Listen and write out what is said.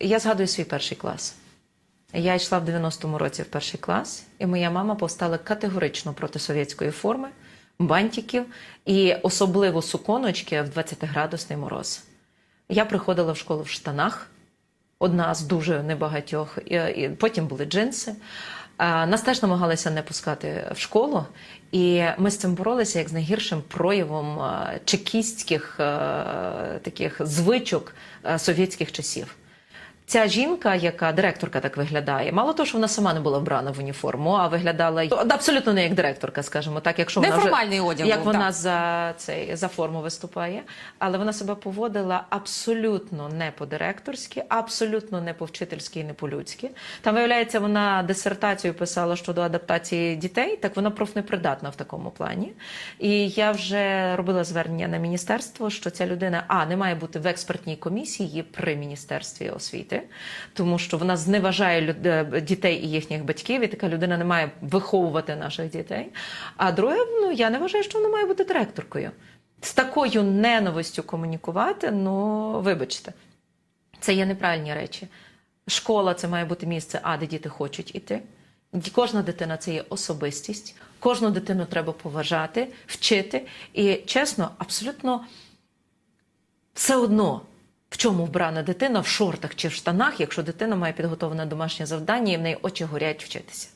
Я згадую свій перший клас. Я йшла в 90-му році в перший клас, і моя мама повстала категорично проти совєтської форми, бантиків і особливо суконочки в 20-градусний мороз. Я приходила в школу в штанах, одна з дуже небагатьох. І, потім були джинси. Нас теж намагалися не пускати в школу, і ми з цим боролися як з найгіршим проявом чекістських таких звичок совєтських часів. Ця жінка, яка директорка так виглядає, мало того, що вона сама не була вбрана в уніформу, а виглядала абсолютно не як директорка, скажімо так, якщо вона вже, одяг як був, вона так. за цей за форму виступає, але вона себе поводила абсолютно не по-директорськи, абсолютно не по-вчительськи і не по-людськи. Там виявляється, вона дисертацію писала щодо адаптації дітей, так вона профнепридатна в такому плані. І я вже робила звернення на міністерство, що ця людина а не має бути в експертній комісії при міністерстві освіти, тому що вона зневажає люд- е, дітей і їхніх батьків, і така людина не має виховувати наших дітей. А друге, ну я не вважаю, що вона має бути директоркою. З такою ненавистю комунікувати, ну вибачте, це є неправильні речі. Школа це має бути місце, а де діти хочуть іти. Кожна дитина це є особистість. Кожну дитину треба поважати, вчити. І чесно, абсолютно все одно, в чому вбрана дитина, в шортах чи в штанах, якщо дитина має підготовлене домашнє завдання і в неї очі горять вчитися.